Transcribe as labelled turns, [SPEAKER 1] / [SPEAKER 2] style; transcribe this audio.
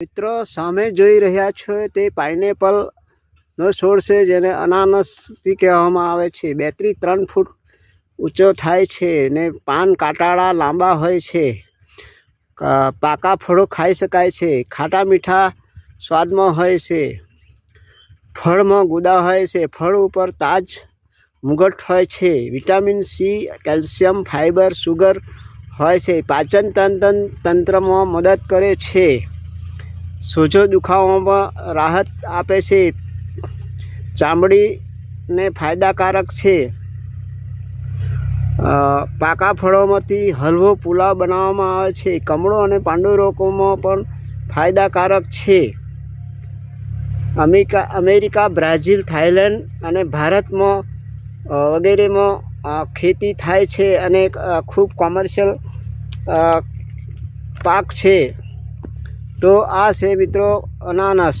[SPEAKER 1] મિત્રો સામે જોઈ રહ્યા છો તે પાઇનેપલ નો છોડ છે જેને અનાનસ બી કહેવામાં આવે છે. બેથી ત્રણ ફૂટ ઊંચો થાય છે ને પાન કાટાળા લાંબા હોય છે. પાકા ફળો ખાઈ શકાય છે. ખાટા મીઠા સ્વાદમાં હોય છે. ફળમાં ગુદા હોય છે. ફળ ઉપર તાજ મુગટ હોય છે. Vitamin C, calcium fibre sugar હોય છે. પાચન તંત્ર તંત્રમાં મદદ કરે છે. સોજો દુખાવામાં રાહત આપે છે. ચામડીને ફાયદાકારક છે. પાકા ફળોમાંથી હલવો પુલાવ બનાવવામાં આવે છે. કમળો અને પાંડુ રોગોમાં પણ ફાયદાકારક છે. અમેરિકા અમેરિકા, બ્રાઝિલ થાઈલેન્ડ અને ભારતમાં વગેરેમાં ખેતી થાય છે અને ખૂબ કોમર્શિયલ પાક છે. તો આ છે મિત્રો અનાનસ.